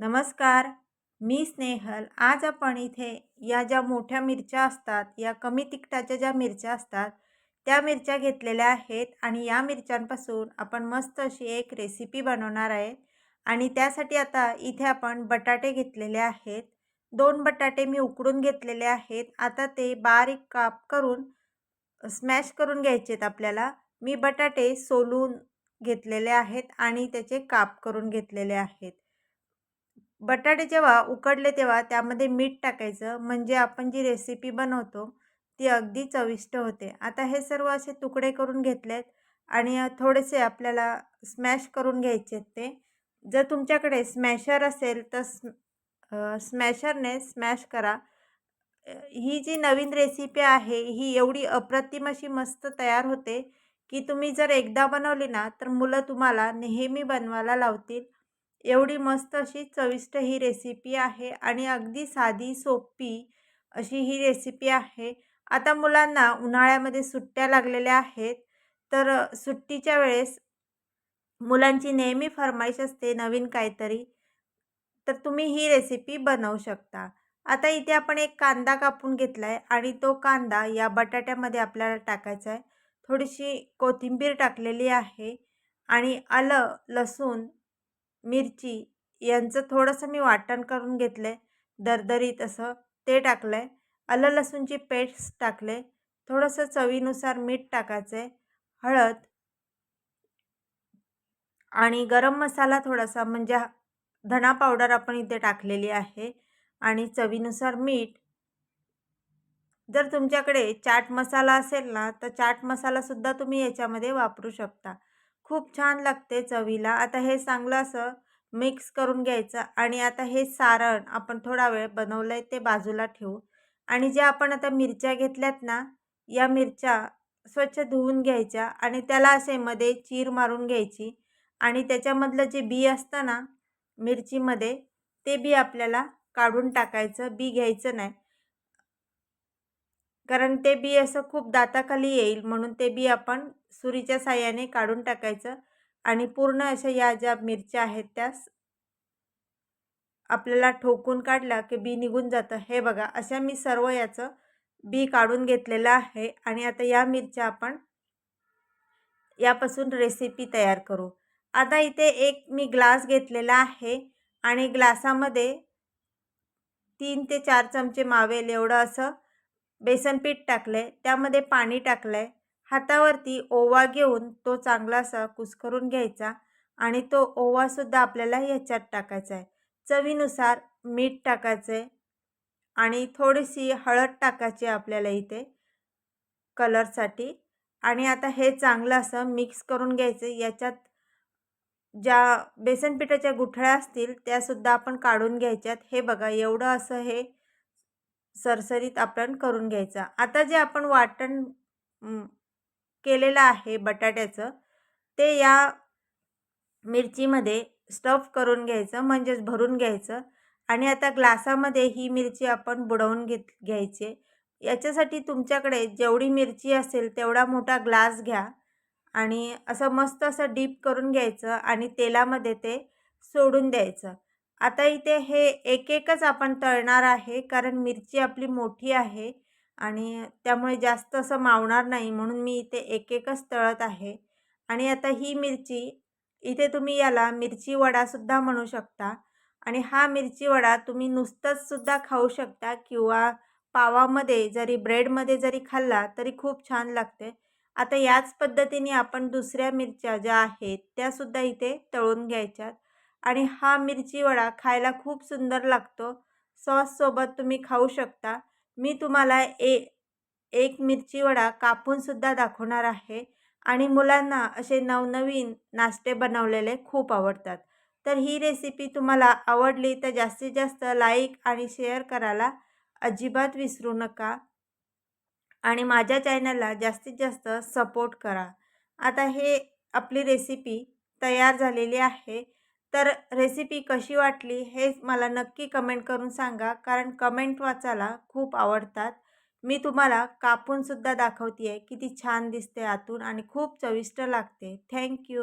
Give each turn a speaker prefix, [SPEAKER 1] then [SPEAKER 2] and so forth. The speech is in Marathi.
[SPEAKER 1] नमस्कार मी स्नेहल. आज आपण इथे या ज्या मोठ्या मिरच्या असतात या कमी तिखटाच्या ज्या मिरच्या असतात त्या मिरच्या घेतलेल्या आहेत आणि या मिरच्यांपासून आपण मस्त अशी एक रेसिपी बनवणार आहे. आणि त्यासाठी आता इथे आपण बटाटे घेतलेले आहेत. दोन बटाटे मी उकडून घेतलेले आहेत. आता ते बारीक काप करून स्मॅश करून घ्यायचे आहेत आपल्याला. मी बटाटे सोलून घेतलेले आहेत आणि त्याचे काप करून घेतलेले आहेत. बटाटे जेव्हा उकडले तेव्हा त्यामध्ये मीठ टाकायचं. म्हणजे आपण जी रेसिपी बनवतो ती अगदी चविष्ट होते. आता हे सर्व असे तुकडे करून घेतलेत आणि थोडेसे आपल्याला स्मॅश करून घ्यायचे ते. जर तुमच्याकडे स्मॅशर असेल तर स्म स्मॅशरने स्मॅश करा. ही जी नवीन रेसिपी आहे ही एवढी अप्रतिम अशी मस्त तयार होते की तुम्ही जर एकदा बनवली ना तर मुलं तुम्हाला नेहमी बनवायला लावतील. एवढी मस्त अशी चविष्ट ही रेसिपी आहे आणि अगदी साधी सोपी अशी ही रेसिपी आहे. आता मुलांना उन्हाळ्यामध्ये सुट्ट्या लागलेल्या आहेत तर सुट्टीच्या वेळेस मुलांची नेहमी फरमाईश असते नवीन काहीतरी तर तुम्ही ही रेसिपी बनवू शकता. आता इथे आपण एक कांदा कापून घेतला आहे आणि तो कांदा या बटाट्यामध्ये आपल्याला टाकायचा आहे. थोडीशी कोथिंबीर टाकलेली आहे आणि आलं लसूण मिरची यांचं थोडंसं मी वाटण करून घेतलं आहे दरदरीत असं ते टाकलं आहे आलं लसूणची पेस्ट टाकले. थोडंसं चवीनुसार मीठ टाकायचं आहे हळद आणि गरम मसाला थोडासा म्हणजे धणा पावडर आपण इथे टाकलेली आहे. आणि चवीनुसार मीठ. जर तुमच्याकडे चाट मसाला असेल ना तर चाट मसालासुद्धा तुम्ही याच्यामध्ये वापरू शकता. खूप छान लागते चवीला. आता हे चांगलं असं मिक्स करून घ्यायचं आणि आता हे सारण आपण थोडा वेळ बनवलं आहे ते बाजूला ठेवू. आणि ज्या आपण आता मिरच्या घेतल्यात ना या मिरच्या स्वच्छ धुवून घ्यायच्या आणि त्याला असे मध्ये चीर मारून घ्यायची आणि त्याच्यामधलं जे बी असतं ना मिरचीमध्ये ते बी आपल्याला काढून टाकायचं. बी घ्यायचं नाही. कारण ते बी असं खूप दाताखाली येईल म्हणून ते बी आपण सुरीच्या साह्याने काढून टाकायचं आणि पूर्ण अशा या ज्या मिरच्या आहेत त्या आपल्याला ठोकून काढला की बी निघून जातं. हे बघा अशा मी सर्व याचं बी काढून घेतलेलं आहे आणि आता या मिरच्या आपण यापासून रेसिपी तयार करू. आता इथे एक मी ग्लास घेतलेला आहे आणि ग्लासामध्ये तीन ते चार चमचे मावेल एवढं असं बेसन पीठ टाकलं आहे त्यामध्ये पाणी टाकलं आहे हातावरती ओवा घेऊन तो चांगला असा कुस्करून घ्यायचा आणि तो ओवासुद्धा आपल्याला ह्याच्यात टाकायचा आहे चवीनुसार मीठ टाकायचं आहे आणि थोडीशी हळद टाकायची आपल्याला इथे कलरसाठी. आणि आता हे चांगलं असं मिक्स करून घ्यायचं याच्यात ज्या बेसन पिठाच्या गुठळ्या असतील त्यासुद्धा आपण काढून घ्यायच्यात. हे बघा एवढं असं हे सरसरीत आपण करून घ्यायचं. आता जे आपण वाटण केलेलं आहे बटाट्याचं ते या मिरचीमध्ये स्टफ करून घ्यायचं म्हणजेच भरून घ्यायचं आणि आता ग्लासामध्ये ही मिरची आपण बुडवून घेत घ्यायची. याच्यासाठी तुमच्याकडे जेवढी मिरची असेल तेवढा मोठा ग्लास घ्या आणि असं मस्त असं डीप करून घ्यायचं आणि तेलामध्ये ते सोडून द्यायचं. आता इथे हे एक एकच आपण तळणार आहे कारण मिरची आपली मोठी आहे आणि त्यामुळे जास्त असं मावणार नाही म्हणून मी इथे एक एकच तळत आहे. आणि आता ही मिरची इथे तुम्ही याला मिरची वडासुद्धा म्हणू शकता. आणि हा मिरची वडा तुम्ही नुसतंच सुद्धा खाऊ शकता किंवा पावामध्ये जरी ब्रेडमध्ये जरी खाल्ला तरी खूप छान लागते. आता याच पद्धतीने आपण दुसऱ्या मिरच्या ज्या आहेत त्यासुद्धा इथे तळून घ्यायच्यात. आणि हा मिरची वडा खायला खूप सुंदर लागतो. सॉससोबत तुम्ही खाऊ शकता. मी तुम्हाला ए एक मिरची वडा कापूनसुद्धा दाखवणार आहे. आणि मुलांना असे नवनवीन नाश्ते बनवलेले खूप आवडतात. तर ही रेसिपी तुम्हाला आवडली तर जास्तीत जास्त लाईक आणि शेअर करायला अजिबात विसरू नका. आणि माझ्या चॅनलला जास्तीत जास्त सपोर्ट करा. आता हे आपली रेसिपी तयार झालेली आहे. तर रेसिपी कशी वाटली हे मला नक्की कमेंट करून सांगा. कारण कमेंट वाचायला खूप आवडतात. मी तुम्हाला कापूनसुद्धा दाखवते आहे किती छान दिसते आतून आणि खूप चविष्ट लागते. थँक्यू